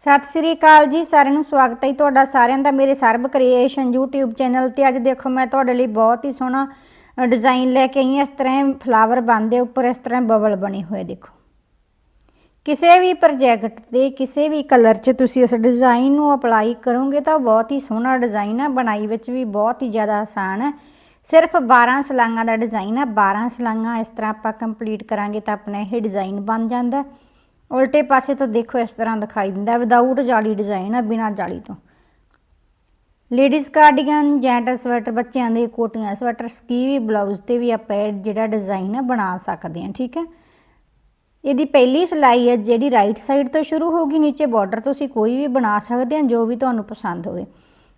ਸਤਿ ਸ੍ਰੀ ਅਕਾਲ ਜੀ, ਸਾਰਿਆਂ ਨੂੰ ਸਵਾਗਤ ਹੈ ਜੀ ਤੁਹਾਡਾ ਸਾਰਿਆਂ ਦਾ ਮੇਰੇ ਸਰਬ ਕ੍ਰੀਏਸ਼ਨ YouTube ਚੈਨਲ ਤੇ। ਅੱਜ ਦੇਖੋ, ਮੈਂ ਤੁਹਾਡੇ ਲਈ ਬਹੁਤ ਹੀ ਸੋਹਣਾ ਡਿਜ਼ਾਈਨ ਲੈ ਕੇ ਆਈ ਹਾਂ। ਇਸ ਤਰ੍ਹਾਂ ਫਲਾਵਰ ਬਣਦੇ ਉੱਪਰ, ਇਸ ਤਰ੍ਹਾਂ ਬਬਲ ਬਣੇ ਹੋਏ ਦੇਖੋ। ਕਿਸੇ ਵੀ ਪ੍ਰੋਜੈਕਟ ਤੇ ਕਿਸੇ ਵੀ ਕਲਰ 'ਚ ਤੁਸੀਂ ਇਸ ਡਿਜ਼ਾਈਨ ਨੂੰ ਅਪਲਾਈ ਕਰੋਗੇ ਤਾਂ ਬਹੁਤ ਹੀ ਸੋਹਣਾ ਡਿਜ਼ਾਈਨ ਆ। ਬਣਾਈ ਵਿੱਚ ਵੀ ਬਹੁਤ ਹੀ ਜ਼ਿਆਦਾ ਆਸਾਨ ਹੈ ਸਿਰਫ 12 ਸਲਾਈਆਂ ਦਾ ਡਿਜ਼ਾਈਨ ਆ। 12 ਸਲਾਈਆਂ ਇਸ ਤਰ੍ਹਾਂ ਆਪਾਂ ਕੰਪਲੀਟ ਕਰਾਂਗੇ ਤਾਂ ਆਪਣਾ ਇਹ ਡਿਜ਼ਾਈਨ ਬਣ ਜਾਂਦਾ। ਹੈ। ਉਲਟੇ ਪਾਸੇ ਤੋਂ ਦੇਖੋ ਇਸ ਤਰ੍ਹਾਂ ਦਿਖਾਈ ਦਿੰਦਾ ਵਿਦਆਊਟ ਜਾਲੀ ਡਿਜ਼ਾਈਨ ਆ ਬਿਨਾਂ ਜਾਲੀ ਤੋਂ। ਲੇਡੀਜ਼ ਕਾਰਡੀਗਨ ਜੈਂਟ ਸਵੈਟਰ ਬੱਚਿਆਂ ਦੇ ਕੋਟੀਆਂ ਸਵੈਟਰ ਸਕੀਵੀ ਬਲਾਊਜ਼ ਤੇ ਵੀ ਆਪਾਂ ਇਹ ਜਿਹੜਾ ਡਿਜ਼ਾਈਨ ਆ ਬਣਾ ਸਕਦੇ ਹਾਂ, ਠੀਕ ਹੈ? ਇਹਦੀ ਪਹਿਲੀ ਸਿਲਾਈ ਹੈ, ਜਿਹੜੀ ਰਾਈਟ ਸਾਈਡ ਤੋਂ ਸ਼ੁਰੂ ਹੋਗੀ ਨੀਚੇ ਬਾਰਡਰ ਤੁਸੀਂ ਕੋਈ ਵੀ ਬਣਾ ਸਕਦੇ ਹੋ, ਜੋ ਵੀ ਤੁਹਾਨੂੰ ਪਸੰਦ ਹੋਵੇ।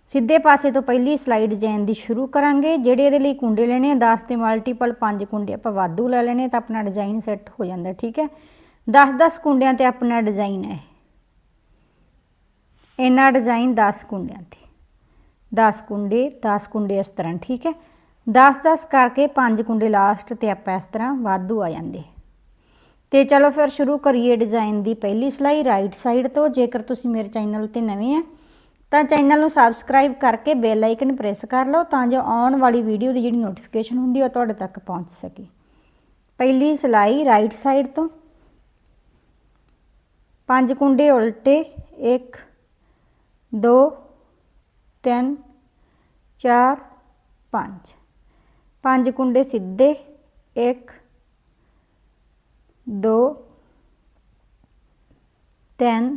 ਸਿੱਧੇ ਪਾਸੇ ਤੋਂ ਪਹਿਲੀ ਸਿਲਾਈ ਡਿਜ਼ਾਈਨ ਦੀ ਸ਼ੁਰੂ ਕਰਾਂਗੇ, ਜਿਹੜੇ ਇਹਦੇ ਲਈ ਕੁੰਡੇ ਲੈਣੇ ਆ 10 ਤੇ ਮਲਟੀਪਲ 5 ਕੁੰਡੇ ਆਪਾਂ ਵਾਧੂ ਲੈ ਲੈਣੇ ਤਾਂ ਆਪਣਾ ਡਿਜ਼ਾਈਨ ਸੈੱਟ ਹੋ ਜਾਂਦਾ, ਠੀਕ ਹੈ? 10-10 ਕੁੰਡਿਆਂ ਤੇ ਆਪਣਾ ਡਿਜ਼ਾਈਨ ਹੈ ਇਹਨਾਂ ਡਿਜ਼ਾਈਨ 10 ਕੁੰਡਿਆਂ ਤੇ। 10 ਕੁੰਡੇ 10 ਕੁੰਡੇ ਇਸ ਤਰ੍ਹਾਂ, ਠੀਕ ਹੈ? 10-10 ਕਰਕੇ 5 ਕੁੰਡੇ ਲਾਸਟ ਤੇ ਆਪਾਂ ਇਸ ਤਰ੍ਹਾਂ ਵਾਧੂ ਆ ਜਾਂਦੇ। ਤੇ ਚਲੋ ਫਿਰ ਸ਼ੁਰੂ ਕਰੀਏ ਡਿਜ਼ਾਈਨ ਦੀ ਪਹਿਲੀ ਸਿਲਾਈ ਰਾਈਟ ਸਾਈਡ ਤੋਂ। ਜੇਕਰ ਤੁਸੀਂ ਮੇਰੇ ਚੈਨਲ ਤੇ ਨਵੇਂ ਆ, ਤਾਂ ਚੈਨਲ ਨੂੰ ਸਬਸਕ੍ਰਾਈਬ ਕਰਕੇ ਬੈਲ ਆਈਕਨ ਪ੍ਰੈਸ ਕਰ ਲਓ ਤਾਂ ਜੋ ਆਉਣ ਵਾਲੀ ਵੀਡੀਓ ਦੀ ਜਿਹੜੀ ਨੋਟੀਫਿਕੇਸ਼ਨ ਹੁੰਦੀ ਉਹ ਤੁਹਾਡੇ ਤੱਕ ਪਹੁੰਚ ਸਕੇ। ਪਹਿਲੀ ਸਿਲਾਈ ਰਾਈਟ ਸਾਈਡ ਤੋਂ। ਪੰਜ ਕੁੰਡੇ ਉਲਟੇ 1 2 3 4 5 ਪੰਜ ਕੁੰਡੇ ਸਿੱਧੇ 1 2 3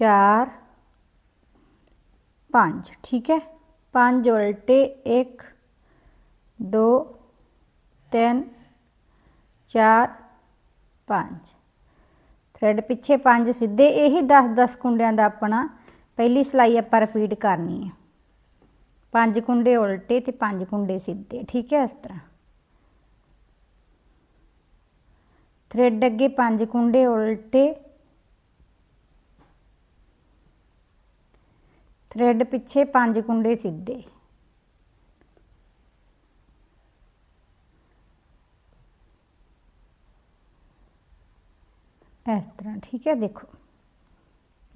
4 5 ਠੀਕ ਹੈ ਪੰਜ ਉਲਟੇ 1 2 3 4 5 ਥ੍ਰੈਡ ਪਿੱਛੇ 5 ਸਿੱਧੇ ਇਹੀ 10 10 ਕੁੰਡਿਆਂ ਦਾ ਆਪਣਾ ਪਹਿਲੀ ਸਿਲਾਈ ਆਪਾਂ ਰਿਪੀਟ ਕਰਨੀ ਹੈ ਪੰਜ ਕੁੰਡੇ ਉਲਟੇ ਤੇ ਪੰਜ ਕੁੰਡੇ ਸਿੱਧੇ, ਠੀਕ ਹੈ ਇਸ ਤਰ੍ਹਾਂ। ਥਰੈਡ ਅੱਗੇ ਪੰਜ ਕੁੰਡੇ ਉਲਟੇ। ਥਰੈਡ ਪਿੱਛੇ ਪੰਜ ਕੁੰਡੇ ਸਿੱਧੇ। ਇਸ ਤਰ੍ਹਾਂ, ਠੀਕ ਹੈ, ਦੇਖੋ।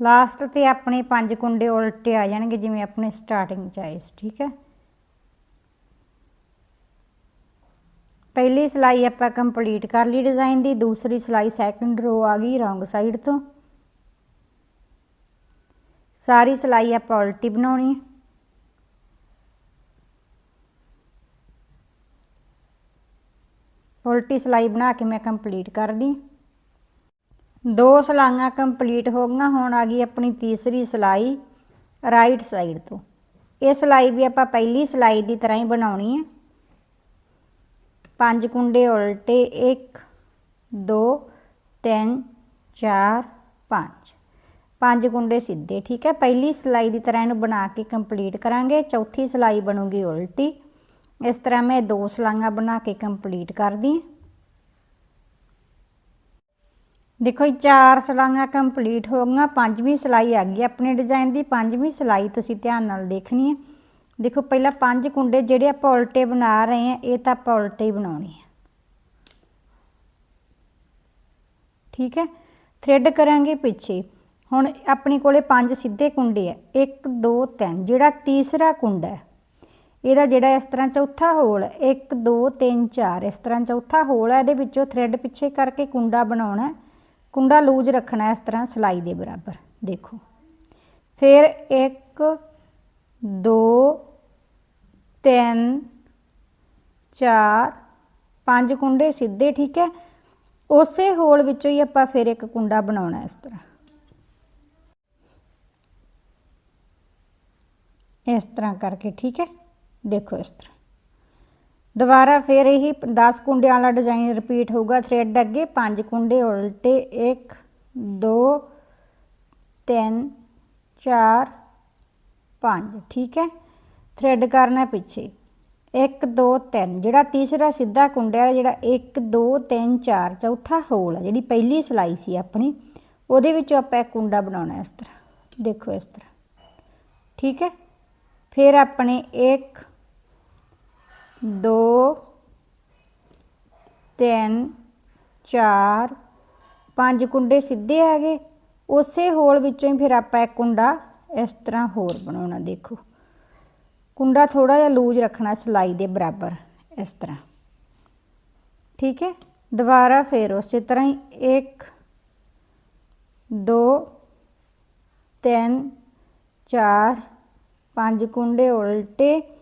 ਲਾਸਟ ਤੇ ਆਪਣੇ ਪੰਜ ਕੁੰਡੇ ਉਲਟੇ ਆ ਜਾਣਗੇ, ਜਿਵੇਂ ਆਪਣੇ ਸਟਾਰਟਿੰਗ ਚ ਆਏ ਸੀ, ਠੀਕ ਹੈ। ਪਹਿਲੀ ਸਿਲਾਈ ਆਪਾਂ ਕੰਪਲੀਟ ਕਰ ਲਈ ਡਿਜ਼ਾਈਨ ਦੀ, ਦੂਸਰੀ ਸਿਲਾਈ ਸੈਕੰਡ ਰੋ ਆ ਗਈ ਰੋਂਗ ਸਾਈਡ ਤੋਂ। ਸਾਰੀ ਸਿਲਾਈ ਆਪਾਂ ਉਲਟੀ ਬਣਾਉਣੀ ਹੈ। ਉਲਟੀ ਸਿਲਾਈ ਬਣਾ ਕੇ ਮੈਂ ਕੰਪਲੀਟ ਕਰਦੀ ਦੋ ਸਲਾਈਆਂ ਕੰਪਲੀਟ ਹੋ ਗਈਆਂ, ਹੁਣ ਆ ਗਈ ਆਪਣੀ ਤੀਸਰੀ ਸਿਲਾਈ ਰਾਈਟ ਸਾਈਡ ਤੋਂ। ਇਹ ਸਿਲਾਈ ਵੀ ਆਪਾਂ ਪਹਿਲੀ ਸਿਲਾਈ ਦੀ ਤਰ੍ਹਾਂ ਹੀ ਬਣਾਉਣੀ ਹੈ। ਪੰਜ ਕੁੰਡੇ ਉਲਟੇ 1 2 3 4 5 ਪੰਜ ਕੁੰਡੇ ਸਿੱਧੇ, ਠੀਕ ਹੈ? ਪਹਿਲੀ ਸਿਲਾਈ ਦੀ ਤਰ੍ਹਾਂ ਇਹਨੂੰ ਬਣਾ ਕੇ ਕੰਪਲੀਟ ਕਰਾਂਗੇ। ਚੌਥੀ ਸਿਲਾਈ ਬਣੂਗੀ ਉਲਟੀ। ਇਸ ਤਰ੍ਹਾਂ ਮੈਂ ਦੋ ਸਲਾਈਆਂ ਬਣਾ ਕੇ ਕੰਪਲੀਟ ਕਰਦੀ ਹਾਂ। ਦੇਖੋ ਜੀ, ਚਾਰ ਸਲਾਈਆਂ ਕੰਪਲੀਟ ਹੋ ਗਈਆਂ, ਪੰਜਵੀਂ ਸਿਲਾਈ ਆ ਗਈ। ਆਪਣੇ ਡਿਜ਼ਾਈਨ ਦੀ ਪੰਜਵੀਂ ਸਿਲਾਈ ਤੁਸੀਂ ਧਿਆਨ ਨਾਲ ਦੇਖਣੀ ਹੈ। ਦੇਖੋ, ਪਹਿਲਾਂ ਪੰਜ ਕੁੰਡੇ ਜਿਹੜੇ ਆਪਾਂ ਉਲਟੇ ਬਣਾ ਰਹੇ ਹਾਂ, ਇਹ ਤਾਂ ਆਪਾਂ ਉਲਟੇ ਹੀ ਬਣਾਉਣੇ ਆ। ਠੀਕ ਹੈ? ਥ੍ਰੈਡ ਕਰਾਂਗੇ ਪਿੱਛੇ। ਹੁਣ ਆਪਣੇ ਕੋਲੇ ਪੰਜ ਸਿੱਧੇ ਕੁੰਡੇ ਆ। 1 2 3 ਜਿਹੜਾ ਤੀਸਰਾ ਕੁੰਡਾ ਹੈ, ਇਹਦਾ ਜਿਹੜਾ ਇਸ ਤਰ੍ਹਾਂ ਚੌਥਾ ਹੋਲ 1 2 3 4 ਇਸ ਤਰ੍ਹਾਂ ਚੌਥਾ ਹੋਲ ਹੈ, ਇਹਦੇ ਵਿੱਚੋਂ ਥ੍ਰੈਡ ਪਿੱਛੇ ਕਰਕੇ ਕੁੰਡਾ ਬਣਾਉਣਾ ਹੈ। ਕੁੰਡਾ ਲੂਜ ਰੱਖਣਾ ਇਸ ਤਰ੍ਹਾਂ ਸਿਲਾਈ ਦੇ ਬਰਾਬਰ, ਦੇਖੋ। ਫਿਰ 1 2 3 4 ਪੰਜ ਕੁੰਡੇ ਸਿੱਧੇ, ਠੀਕ ਹੈ? ਉਸੇ ਹੋਲ ਵਿੱਚੋਂ ਹੀ ਆਪਾਂ ਫਿਰ ਇੱਕ ਕੁੰਡਾ ਬਣਾਉਣਾ ਇਸ ਤਰ੍ਹਾਂ। ਇਸ ਤਰ੍ਹਾਂ ਕਰਕੇ, ਠੀਕ ਹੈ? ਦੇਖੋ ਇਸ ਤਰ੍ਹਾਂ। ਦੁਬਾਰਾ ਫਿਰ ਇਹੀ 10 ਕੁੰਡਿਆਂ ਵਾਲਾ ਡਿਜ਼ਾਈਨ ਰਿਪੀਟ ਹੋਊਗਾ ਥ੍ਰੈਡ ਅੱਗੇ 5 ਕੁੰਡੇ, ਉਲਟੇ 1 2 3 4 5 ਠੀਕ ਹੈ? ਥ੍ਰੈਡ ਕਰਨਾ ਪਿੱਛੇ। 1 2 3 ਜਿਹੜਾ ਤੀਸਰਾ ਸਿੱਧਾ ਕੁੰਡਾ ਹੈ, ਜਿਹੜਾ 1 2 3 4 ਚੌਥਾ ਹੋਲ ਹੈ, ਜਿਹੜੀ ਪਹਿਲੀ ਸਿਲਾਈ ਸੀ ਆਪਣੀ, ਉਹਦੇ ਵਿੱਚੋਂ ਆਪਾਂ ਇੱਕ ਕੁੰਡਾ ਬਣਾਉਣਾ ਇਸ ਤਰ੍ਹਾਂ। ਦੇਖੋ ਇਸ ਤਰ੍ਹਾਂ। ਠੀਕ ਹੈ? ਫਿਰ ਆਪਣੇ 1 2 3 4 ਪੰਜ ਕੁੰਡੇ ਸਿੱਧੇ ਹੈਗੇ। ਉਸੇ ਹੋਲ ਵਿੱਚੋਂ ਹੀ ਫਿਰ ਆਪਾਂ ਇੱਕ ਕੁੰਡਾ ਇਸ ਤਰ੍ਹਾਂ ਹੋਰ ਬਣਾਉਣਾ, ਦੇਖੋ। ਕੁੰਡਾ ਥੋੜਾ ਜਿਹਾ ਲੂਜ ਰੱਖਣਾ, ਸਿਲਾਈ ਦੇ ਬਰਾਬਰ, ਇਸ ਤਰ੍ਹਾਂ। ਠੀਕ ਹੈ? ਦੁਬਾਰਾ ਫਿਰ ਉਸੇ ਤਰ੍ਹਾਂ ਹੀ 1 2 3 4 5 ਕੁੰਡੇ ਉਲਟੇ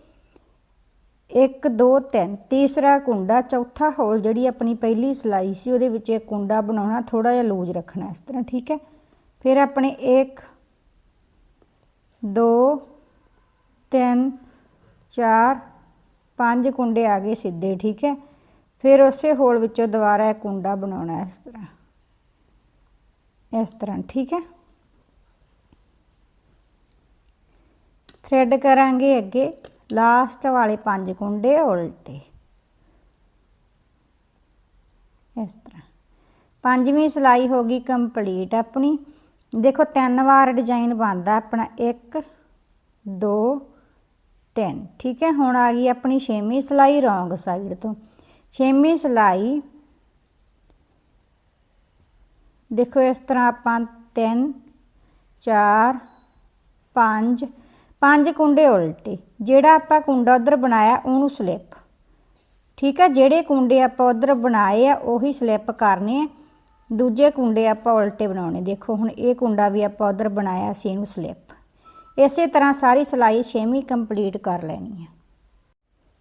1 2 3 ਤੀਸਰਾ ਕੁੰਡਾ, ਚੌਥਾ ਹੋਲ ਜਿਹੜੀ ਆਪਣੀ ਪਹਿਲੀ ਸਿਲਾਈ ਸੀ, ਉਹਦੇ ਵਿੱਚ ਇੱਕ ਕੁੰਡਾ ਬਣਾਉਣਾ ਥੋੜਾ ਜਿਹਾ ਲੂਜ ਰੱਖਣਾ ਇਸ ਤਰ੍ਹਾਂ, ਠੀਕ ਹੈ? ਫਿਰ ਆਪਣੇ 1 2 3 4 5 ਕੁੰਡੇ ਆ ਗਏ ਸਿੱਧੇ, ਠੀਕ ਹੈ? ਫਿਰ ਉਸੇ ਹੋਲ ਵਿੱਚੋਂ ਦੁਬਾਰਾ ਇੱਕ ਕੁੰਡਾ ਬਣਾਉਣਾ ਇਸ ਤਰ੍ਹਾਂ। ਇਸ ਤਰ੍ਹਾਂ, ਠੀਕ ਹੈ? ਥ੍ਰੈਡ ਕਰਾਂਗੇ ਅੱਗੇ। ਲਾਸਟ ਵਾਲੇ ਪੰਜ ਕੁੰਡੇ ਉਲਟੇ। ਇਸ ਤਰ੍ਹਾਂ। ਪੰਜਵੀਂ ਸਿਲਾਈ ਹੋ ਗਈ ਕੰਪਲੀਟ ਆਪਣੀ। ਦੇਖੋ, ਤਿੰਨ ਵਾਰ ਡਿਜ਼ਾਈਨ ਬਣਦਾ ਆਪਣਾ। 1 2 3 ਠੀਕ ਹੈ, ਹੁਣ ਆ ਗਈ ਆਪਣੀ ਛੇਵੀਂ ਸਿਲਾਈ ਰੋਂਗ ਸਾਈਡ ਤੋਂ। ਛੇਵੀਂ ਸਿਲਾਈ। ਦੇਖੋ, ਇਸ ਤਰ੍ਹਾਂ ਆਪਾਂ 3 4 5 ਪੰਜ ਕੁੰਡੇ ਉਲਟੇ, ਜਿਹੜਾ ਆਪਾਂ ਕੁੰਡਾ ਉਧਰ ਬਣਾਇਆ ਉਹਨੂੰ ਸਲਿੱਪ। ਠੀਕ ਆ, ਜਿਹੜੇ ਕੁੰਡੇ ਆਪਾਂ ਉਧਰ ਬਣਾਏ ਆ, ਉਹੀ ਸਲਿੱਪ ਕਰਨੇ ਆ। ਦੂਜੇ ਕੁੰਡੇ ਆਪਾਂ ਉਲਟੇ ਬਣਾਉਣੇ। ਦੇਖੋ, ਹੁਣ ਇਹ ਕੁੰਡਾ ਵੀ ਆਪਾਂ ਉਧਰ ਬਣਾਇਆ ਸੀ, ਇਹਨੂੰ ਸਲਿੱਪ। ਇਸੇ ਤਰ੍ਹਾਂ ਸਾਰੀ ਸਿਲਾਈ ਛੇਵੀਂ ਕੰਪਲੀਟ ਕਰ ਲੈਣੀ ਹੈ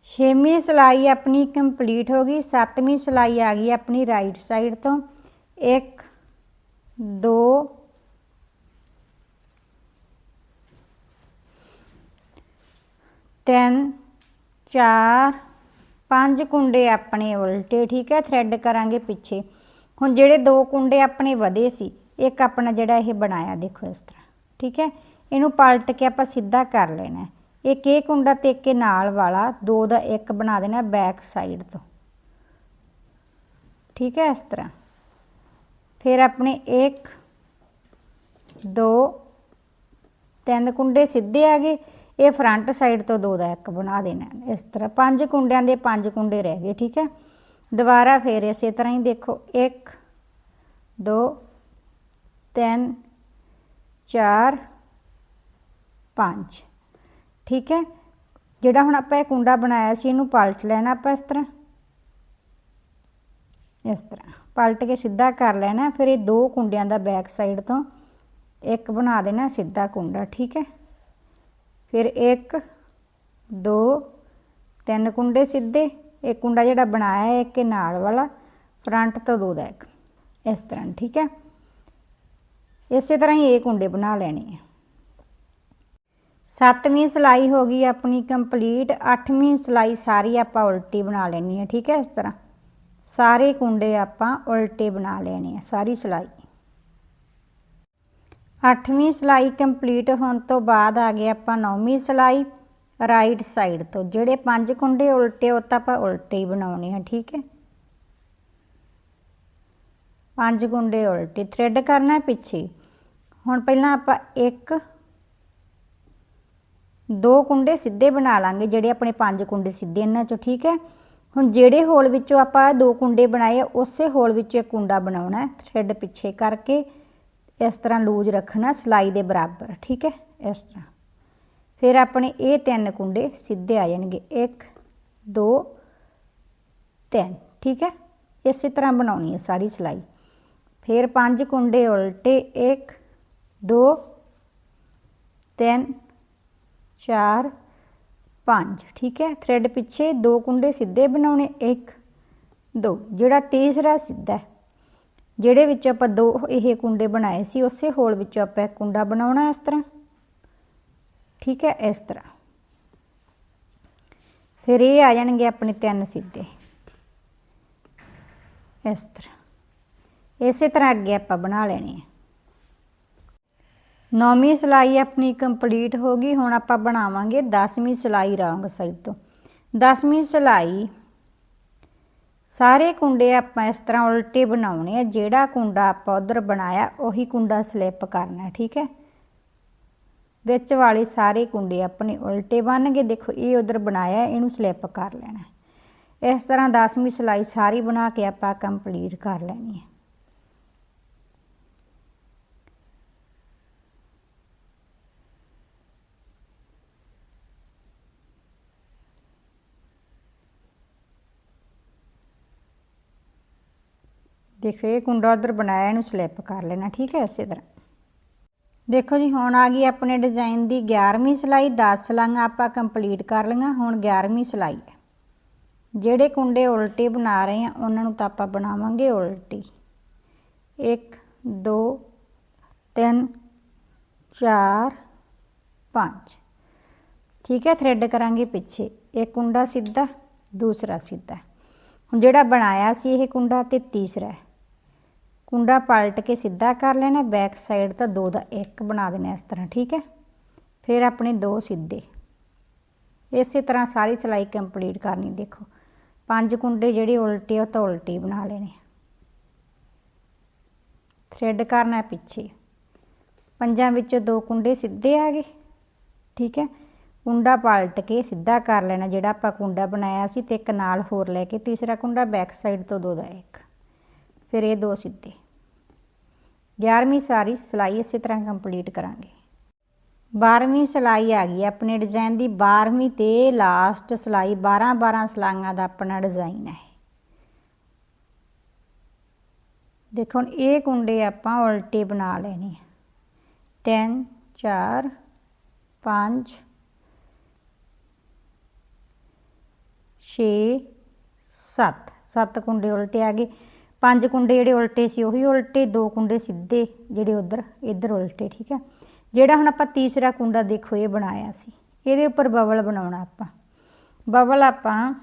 ਛੇਵੀਂ ਸਿਲਾਈ ਆਪਣੀ ਕੰਪਲੀਟ ਹੋ ਗਈ, ਸੱਤਵੀਂ ਸਿਲਾਈ ਆ ਗਈ ਆਪਣੀ ਰਾਈਟ ਸਾਈਡ ਤੋਂ। 1 2 ਤਿੰਨ, ਚਾਰ, ਪੰਜ ਕੁੰਡੇ ਆਪਣੇ ਉਲਟੇ, ਠੀਕ ਹੈ ਥ੍ਰੈਡ ਕਰਾਂਗੇ ਪਿੱਛੇ। ਹੁਣ ਜਿਹੜੇ ਦੋ ਕੁੰਡੇ ਆਪਣੇ ਵਧੇ ਸੀ, ਇੱਕ ਆਪਣਾ ਜਿਹੜਾ ਇਹ ਬਣਾਇਆ ਦੇਖੋ ਇਸ ਤਰ੍ਹਾਂ, ਠੀਕ ਹੈ। ਇਹਨੂੰ ਪਲਟ ਕੇ ਆਪਾਂ ਸਿੱਧਾ ਕਰ ਲੈਣਾ ਇੱਕ ਇਹ ਕੁੰਡਾ ਤੇ ਇੱਕ ਨਾਲ ਵਾਲਾ, ਦੋ ਦਾ ਇੱਕ ਬਣਾ ਦੇਣਾ ਬੈਕ ਸਾਈਡ ਤੋਂ। ਠੀਕ ਹੈ ਇਸ ਤਰ੍ਹਾਂ। ਫਿਰ ਆਪਣੇ 1 2 ਤਿੰਨ ਕੁੰਡੇ ਸਿੱਧੇ ਆ ਗਏ। ਇਹ ਫਰੰਟ ਸਾਈਡ ਤੋਂ ਦੋ ਦਾ ਇੱਕ ਬਣਾ ਦੇਣਾ ਇਸ ਤਰ੍ਹਾਂ ਪੰਜ ਕੁੰਡਿਆਂ ਦੇ ਪੰਜ ਕੁੰਡੇ ਰਹਿ ਗਏ, ਠੀਕ ਹੈ? ਦੁਬਾਰਾ ਫੇਰ ਇਸੇ ਤਰ੍ਹਾਂ ਹੀ ਦੇਖੋ। 1 2 3 4 5 ਠੀਕ ਹੈ? ਜਿਹੜਾ ਹੁਣ ਆਪਾਂ ਇਹ ਕੁੰਡਾ ਬਣਾਇਆ ਸੀ, ਇਹਨੂੰ ਪਲਟ ਲੈਣਾ ਆਪਾਂ ਇਸ ਤਰ੍ਹਾਂ। ਇਸ ਤਰ੍ਹਾਂ। ਪਲਟ ਕੇ ਸਿੱਧਾ ਕਰ ਲੈਣਾ, ਫਿਰ ਇਹ ਦੋ ਕੁੰਡਿਆਂ ਦਾ ਬੈਕ ਸਾਈਡ ਤੋਂ ਇੱਕ ਬਣਾ ਦੇਣਾ, ਸਿੱਧਾ ਕੁੰਡਾ, ਠੀਕ ਹੈ? ਫਿਰ 1 2 ਤਿੰਨ ਕੁੰਡੇ ਸਿੱਧੇ। ਇੱਕ ਕੁੰਡਾ ਜਿਹੜਾ ਬਣਾਇਆ ਹੈ, ਇੱਕ ਇਹ ਨਾਲ ਵਾਲਾ, ਫਰੰਟ ਤੋਂ ਦੋ ਦਾ ਇੱਕ। ਇਸ ਤਰ੍ਹਾਂ, ਠੀਕ ਹੈ? ਇਸੇ ਤਰ੍ਹਾਂ ਹੀ ਇਹ ਕੁੰਡੇ ਬਣਾ ਲੈਣੇ ਆ। ਸੱਤਵੀਂ ਸਿਲਾਈ ਹੋ ਗਈ ਆਪਣੀ ਕੰਪਲੀਟ। ਅੱਠਵੀਂ ਸਿਲਾਈ ਸਾਰੀ ਆਪਾਂ ਉਲਟੀ ਬਣਾ ਲੈਣੀ ਹੈ ਠੀਕ ਹੈ? ਇਸ ਤਰ੍ਹਾਂ। ਸਾਰੇ ਕੁੰਡੇ ਆਪਾਂ ਉਲਟੇ ਬਣਾ ਲੈਣੇ ਆ, ਸਾਰੀ ਸਿਲਾਈ। ਅੱਠਵੀਂ ਸਿਲਾਈ ਕੰਪਲੀਟ ਹੋਣ ਤੋਂ ਬਾਅਦ ਆ ਗਏ ਆਪਾਂ ਨੌਵੀਂ ਸਿਲਾਈ ਰਾਈਟ ਸਾਈਡ ਤੋਂ। ਜਿਹੜੇ ਪੰਜ ਕੁੰਡੇ ਉਲਟੇ ਉਹ ਤਾਂ ਆਪਾਂ ਉਲਟੇ ਹੀ ਬਣਾਉਣੇ ਆ ਠੀਕ ਹੈ? ਪੰਜ ਕੁੰਡੇ ਉਲਟੇ ਥ੍ਰੈਡ ਕਰਨਾ ਪਿੱਛੇ। ਹੁਣ ਪਹਿਲਾਂ ਆਪਾਂ ਇੱਕ ਦੋ ਕੁੰਡੇ ਸਿੱਧੇ ਬਣਾ ਲਾਂਗੇ ਜਿਹੜੇ ਆਪਣੇ ਪੰਜ ਕੁੰਡੇ ਸਿੱਧੇ ਇਹਨਾਂ ਚੋਂ ਠੀਕ ਹੈ? ਹੁਣ ਜਿਹੜੇ ਹੋਲ ਵਿੱਚੋਂ ਆਪਾਂ ਦੋ ਕੁੰਡੇ ਬਣਾਏ ਆ, ਉਸੇ ਹੋਲ ਵਿੱਚੋਂ ਇੱਕ ਕੁੰਡਾ ਬਣਾਉਣਾ ਹੈ ਥ੍ਰੈਡ ਪਿੱਛੇ ਕਰਕੇ। ਇਸ ਤਰ੍ਹਾਂ ਲੂਜ ਰੱਖਣਾ ਸਿਲਾਈ ਦੇ ਬਰਾਬਰ ਠੀਕ ਹੈ ਇਸ ਤਰ੍ਹਾਂ ਫਿਰ ਆਪਣੇ ਇਹ ਤਿੰਨ ਕੁੰਡੇ ਸਿੱਧੇ ਆ ਜਾਣਗੇ 1 2 3 ਠੀਕ ਹੈ ਇਸੇ ਤਰ੍ਹਾਂ ਬਣਾਉਣੀ ਹੈ ਸਾਰੀ ਸਿਲਾਈ ਫਿਰ ਪੰਜ ਕੁੰਡੇ ਉਲਟੇ 1 2 3 4 5 ਠੀਕ ਹੈ ਥ੍ਰੈਡ ਪਿੱਛੇ ਦੋ ਕੁੰਡੇ ਸਿੱਧੇ ਬਣਾਉਣੇ 1 2 ਜਿਹੜਾ ਤੀਸਰਾ ਸਿੱਧਾ ਹੈ ਜਿਹੜੇ ਵਿੱਚ ਆਪਾਂ ਦੋ ਇਹ ਕੁੰਡੇ ਬਣਾਏ ਸੀ, ਉਸੇ ਹੋਲ ਵਿੱਚੋਂ ਆਪਾਂ ਇੱਕ ਕੁੰਡਾ ਬਣਾਉਣਾ ਇਸ ਤਰ੍ਹਾਂ। ਠੀਕ ਹੈ, ਇਸ ਤਰ੍ਹਾਂ। ਫਿਰ ਇਹ ਆ ਜਾਣਗੇ ਆਪਣੇ ਤਿੰਨ ਸਿੱਧੇ। ਇਸ ਤਰ੍ਹਾਂ। ਇਸੇ ਤਰ੍ਹਾਂ ਅੱਗੇ ਆਪਾਂ ਬਣਾ ਲੈਣੇ ਆ। ਨੌਵੀਂ ਸਿਲਾਈ ਆਪਣੀ ਕੰਪਲੀਟ ਹੋ ਗਈ, ਹੁਣ ਆਪਾਂ ਬਣਾਵਾਂਗੇ 10ਵੀਂ ਸਿਲਾਈ ਰੌਂਗ ਸਾਈਡ ਤੋਂ 10ਵੀਂ ਸਿਲਾਈ ਸਾਰੇ ਕੁੰਡੇ ਆਪਾਂ ਇਸ ਤਰ੍ਹਾਂ ਉਲਟੇ ਬਣਾਉਣੇ ਆ, ਜਿਹੜਾ ਕੁੰਡਾ ਆਪਾਂ ਉਧਰ ਬਣਾਇਆ, ਉਹੀ ਕੁੰਡਾ ਸਲਿੱਪ ਕਰਨਾ ਠੀਕ ਹੈ? ਵਿੱਚ ਵਾਲੇ ਸਾਰੇ ਕੁੰਡੇ ਆਪਣੇ ਉਲਟੇ ਬਣਨਗੇ ਦੇਖੋ ਇਹ ਉਧਰ ਬਣਾਇਆ, ਇਹਨੂੰ ਸਲਿੱਪ ਕਰ ਲੈਣਾ ਇਸ ਤਰ੍ਹਾਂ 10ਵੀਂ ਸਿਲਾਈ ਸਾਰੀ ਬਣਾ ਕੇ ਆਪਾਂ ਕੰਪਲੀਟ ਕਰ ਲੈਣੀ ਹੈ। ਦੇਖੋ ਇਹ ਕੁੰਡਾ ਉਧਰ ਬਣਾਇਆ, ਇਹਨੂੰ ਸਲਿੱਪ ਕਰ ਲੈਣਾ, ਠੀਕ ਹੈ, ਇਸੇ ਤਰ੍ਹਾਂ। ਦੇਖੋ ਜੀ, ਹੁਣ ਆ ਗਈ ਆਪਣੇ ਡਿਜ਼ਾਈਨ ਦੀ 11ਵੀਂ ਸਿਲਾਈ 10 ਸਲਾਈਆਂ ਆਪਾਂ ਕੰਪਲੀਟ ਕਰ ਲਈਆਂ, ਹੁਣ 11ਵੀਂ ਸਿਲਾਈ ਹੈ। ਜਿਹੜੇ ਕੁੰਡੇ ਉਲਟੇ ਬਣਾ ਰਹੇ ਆ ਉਹਨਾਂ ਨੂੰ ਤਾਂ ਆਪਾਂ ਬਣਾਵਾਂਗੇ ਉਲਟੀ। 1 2 3 4 5 ਠੀਕ ਹੈ ਥ੍ਰੈਡ ਕਰਾਂਗੇ ਪਿੱਛੇ। ਇੱਕ ਕੁੰਡਾ ਸਿੱਧਾ, ਦੂਸਰਾ ਸਿੱਧਾ। ਹੁਣ ਜਿਹੜਾ ਬਣਾਇਆ ਸੀ, ਇਹ ਕੁੰਡਾ ਤੇ ਤੀਸਰਾ ਕੁੰਡਾ ਪਲਟ ਕੇ ਸਿੱਧਾ ਕਰ ਲੈਣਾ, ਬੈਕ ਸਾਈਡ ਤਾਂ ਦੋ ਦਾ ਇੱਕ ਬਣਾ ਦੇਣਾ ਇਸ ਤਰ੍ਹਾਂ, ਠੀਕ ਹੈ? ਫਿਰ ਆਪਣੇ ਦੋ ਸਿੱਧੇ। ਇਸੇ ਤਰ੍ਹਾਂ ਸਾਰੀ ਸਿਲਾਈ ਕੰਪਲੀਟ ਕਰਨੀ, ਦੇਖੋ। ਪੰਜ ਕੁੰਡੇ ਜਿਹੜੇ ਉਲਟੇ ਉਹ ਤਾਂ ਉਲਟੀ ਬਣਾ ਲੈਣੇ। ਥ੍ਰੈਡ ਕਰਨਾ ਪਿੱਛੇ। ਪੰਜਾਂ ਵਿੱਚੋਂ ਦੋ ਕੁੰਡੇ ਸਿੱਧੇ ਆ ਗਏ, ਠੀਕ ਹੈ? ਕੁੰਡਾ ਪਲਟ ਕੇ ਸਿੱਧਾ ਕਰ ਲੈਣਾ, ਜਿਹੜਾ ਆਪਾਂ ਕੁੰਡਾ ਬਣਾਇਆ ਸੀ ਤੇ ਇੱਕ ਨਾਲ ਹੋਰ ਲੈ ਕੇ ਤੀਸਰਾ ਕੁੰਡਾ ਬੈਕ ਸਾਈਡ ਤੋਂ ਦੋ ਦਾ ਇੱਕ। ਫਿਰ ਇਹ ਦੋ ਸਿੱਧੇ। 11ਵੀਂ ਸਾਰੀ ਸਿਲਾਈ ਇਸੇ ਤਰ੍ਹਾਂ ਕੰਪਲੀਟ ਕਰਾਂਗੇ। 12ਵੀਂ ਸਿਲਾਈ ਆ ਗਈ, ਆਪਣੇ ਡਿਜ਼ਾਈਨ ਦੀ 12ਵੀਂ ਤੇ ਲਾਸਟ ਸਿਲਾਈ 12 12 ਸਲਾਈਆਂ ਦਾ ਆਪਣਾ ਡਿਜ਼ਾਈਨ ਹੈ। ਦੇਖੋ, ਹੁਣ ਇਹ ਕੁੰਡੇ ਆਪਾਂ ਉਲਟੇ ਬਣਾ ਲੈਣੇ ਆ। 3 4 5 6 7 7 ਕੁੰਡੇ ਉਲਟੇ ਆ ਗਏ। ਪੰਜ ਕੁੰਡੇ ਜਿਹੜੇ ਉਲਟੇ ਸੀ, ਉਹੀ ਉਲਟੇ, ਦੋ ਕੁੰਡੇ ਸਿੱਧੇ ਜਿਹੜੇ ਉਧਰ, ਇੱਧਰ ਉਲਟੇ, ਠੀਕ ਹੈ? ਜਿਹੜਾ ਹੁਣ ਆਪਾਂ ਤੀਸਰਾ ਕੁੰਡਾ ਦੇਖੋ, ਇਹ ਬਣਾਇਆ ਸੀ। ਇਹਦੇ ਉੱਪਰ ਬਬਲ ਬਣਾਉਣਾ ਆਪਾਂ। ਬਬਲ ਆਪਾਂ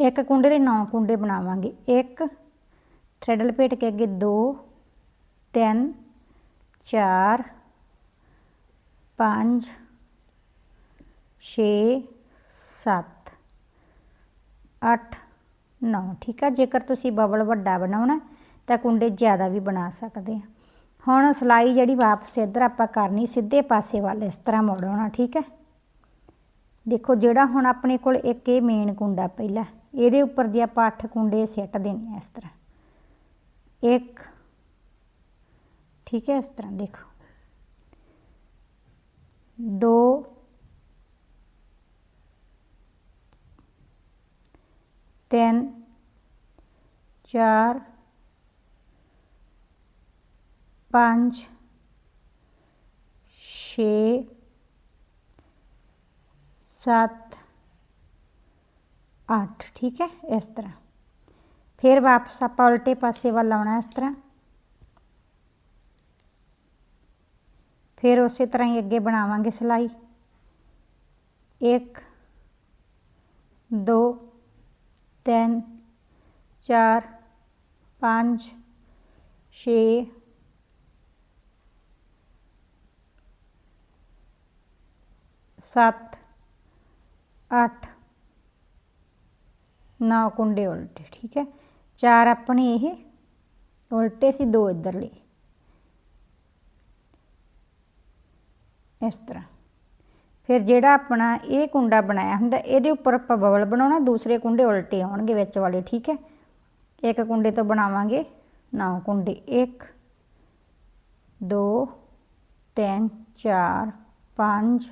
ਇੱਕ ਕੁੰਡੇ ਦੇ 9 ਕੁੰਡੇ ਬਣਾਵਾਂਗੇ। ਇੱਕ ਥ੍ਰੈਡ ਲਪੇਟ ਕੇ ਅੱਗੇ 2 3 4 5 6 7 8 9 ਠੀਕ ਆ? ਜੇਕਰ ਤੁਸੀਂ ਬਬਲ ਵੱਡਾ ਬਣਾਉਣਾ, ਤਾਂ ਕੁੰਡੇ ਜ਼ਿਆਦਾ ਵੀ ਬਣਾ ਸਕਦੇ ਆ। ਹੁਣ ਸਲਾਈ ਜਿਹੜੀ ਵਾਪਸ ਇੱਧਰ ਆਪਾਂ ਕਰਨੀ, ਸਿੱਧੇ ਪਾਸੇ ਵੱਲ ਇਸ ਤਰ੍ਹਾਂ ਮੋੜਾਉਣਾ ਠੀਕ ਹੈ ਦੇਖੋ, ਜਿਹੜਾ ਹੁਣ ਆਪਣੇ ਕੋਲ ਇੱਕ ਇਹ ਮੇਨ ਕੁੰਡਾ ਪਹਿਲਾ, ਇਹਦੇ ਉੱਪਰ ਦੀ ਆਪਾਂ 8 ਕੁੰਡੇ ਸੈੱਟ ਦੇਣੇ ਇਸ ਤਰ੍ਹਾਂ। ਇੱਕ, ਠੀਕ ਹੈ ਇਸ ਤਰ੍ਹਾਂ ਦੇਖੋ। ਦੋ ਤਿੰਨ ਚਾਰ ਪੰਜ ਛੇ ਸੱਤ ਅੱਠ ਠੀਕ ਹੈ ਇਸ ਤਰ੍ਹਾਂ ਫਿਰ ਵਾਪਸ ਆਪਾਂ ਉਲਟੇ ਪਾਸੇ ਵੱਲ ਆਉਣਾ ਇਸ ਤਰ੍ਹਾਂ ਫਿਰ ਉਸੇ ਤਰ੍ਹਾਂ ਹੀ ਅੱਗੇ ਬਣਾਵਾਂਗੇ ਸਿਲਾਈ 1 2 3 4 5 6 7 8 9 ਕੁੰਡੇ ਉਲਟੇ ਠੀਕ ਹੈ ਚਾਰ ਆਪਣੇ ਇਹ ਉਲਟੇ ਸੀ ਦੋ ਇੱਧਰਲੇ ਇਸ ਤਰ੍ਹਾਂ ਫਿਰ ਜਿਹੜਾ ਆਪਣਾ ਇਹ ਕੁੰਡਾ ਬਣਾਇਆ ਹੁੰਦਾ, ਇਹਦੇ ਉੱਪਰ ਆਪਾਂ ਬਬਲ ਬਣਾਉਣਾ, ਦੂਸਰੇ ਕੁੰਡੇ ਉਲਟੇ ਆਉਣਗੇ ਵਿੱਚ ਵਾਲੇ, ਠੀਕ ਹੈ? ਇੱਕ ਕੁੰਡੇ ਤੋਂ ਬਣਾਵਾਂਗੇ, ਨੌ ਕੁੰਡੇ 1 2 3 4 5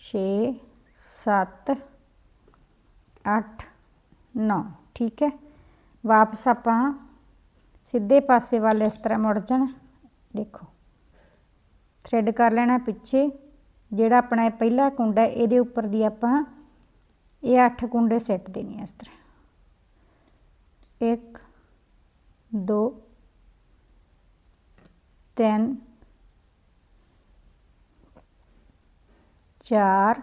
6 7 8 9 ਠੀਕ ਹੈ? ਵਾਪਸ ਆਪਾਂ ਸਿੱਧੇ ਪਾਸੇ ਵੱਲ ਇਸ ਤਰ੍ਹਾਂ ਮੁੜ ਜਾਣਾ, ਦੇਖੋ। ਥ੍ਰੈਡ ਕਰ ਲੈਣਾ ਪਿੱਛੇ। ਜਿਹੜਾ ਆਪਣਾ ਇਹ ਪਹਿਲਾ ਕੁੰਡਾ ਹੈ, ਇਹਦੇ ਉੱਪਰ ਦੀ ਆਪਾਂ ਇਹ 8 ਕੁੰਡੇ ਸੈੱਟ ਦੇਣੇ ਇਸ ਤਰ੍ਹਾਂ। 1 2 3 4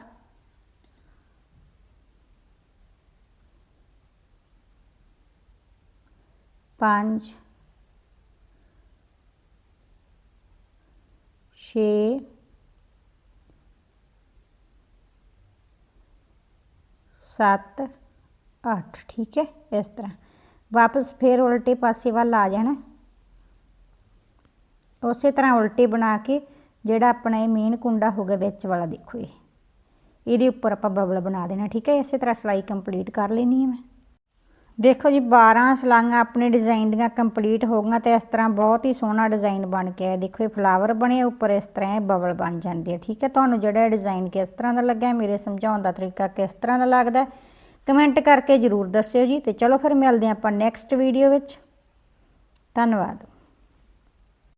5 ਛੇ ਸੱਤ, ਅੱਠ, ਠੀਕ ਹੈ, ਇਸ ਤਰ੍ਹਾਂ। ਵਾਪਸ ਫੇਰ ਉਲਟੇ ਪਾਸੇ ਵੱਲ ਆ ਜਾਣਾ। ਉਸੇ ਤਰ੍ਹਾਂ ਉਲਟੇ ਬਣਾ ਕੇ ਜਿਹੜਾ ਆਪਣਾ ਇਹ ਮੇਨ ਕੁੰਡਾ ਹੋਗਾ ਵਿੱਚ ਵਾਲਾ ਦੇਖੋ ਇਹ। ਇਹਦੇ ਉੱਪਰ ਆਪਾਂ ਬਬਲ ਬਣਾ ਦੇਣਾ, ਠੀਕ ਹੈ, ਇਸੇ ਤਰ੍ਹਾਂ ਸਲਾਈ ਕੰਪਲੀਟ ਕਰ ਲੈਣੀ ਹੈ ਮੈਂ। ਦੇਖੋ ਜੀ 12 ਸਲਾਈਆਂ ਆਪਣੇ ਡਿਜ਼ਾਈਨ ਦੀਆਂ ਕੰਪਲੀਟ ਹੋ ਗਈਆਂ ਤੇ ਇਸ ਤਰ੍ਹਾਂ ਬਹੁਤ ਹੀ ਸੋਹਣਾ ਡਿਜ਼ਾਈਨ ਬਣ ਕੇ ਆਇਆ। ਦੇਖੋ, ਇਹ ਫਲਾਵਰ ਬਣੇ ਉੱਪਰ, ਇਸ ਤਰ੍ਹਾਂ ਇਹ ਬਬਲ ਬਣ ਜਾਂਦੇ ਆ ਠੀਕ ਹੈ? ਤੁਹਾਨੂੰ ਜਿਹੜਾ ਡਿਜ਼ਾਈਨ ਕਿਸ ਤਰ੍ਹਾਂ ਦਾ ਲੱਗਿਆ, ਮੇਰੇ ਸਮਝਾਉਣ ਦਾ ਤਰੀਕਾ ਕਿਸ ਤਰ੍ਹਾਂ ਦਾ ਲੱਗਦਾ ਕਮੈਂਟ ਕਰਕੇ ਜਰੂਰ ਦੱਸਿਓ ਜੀ। ਤੇ ਚਲੋ ਫਿਰ ਮਿਲਦੇ ਹਾਂ ਆਪਾਂ ਨੈਕਸਟ ਵੀਡੀਓ ਵਿੱਚ। ਧੰਨਵਾਦ।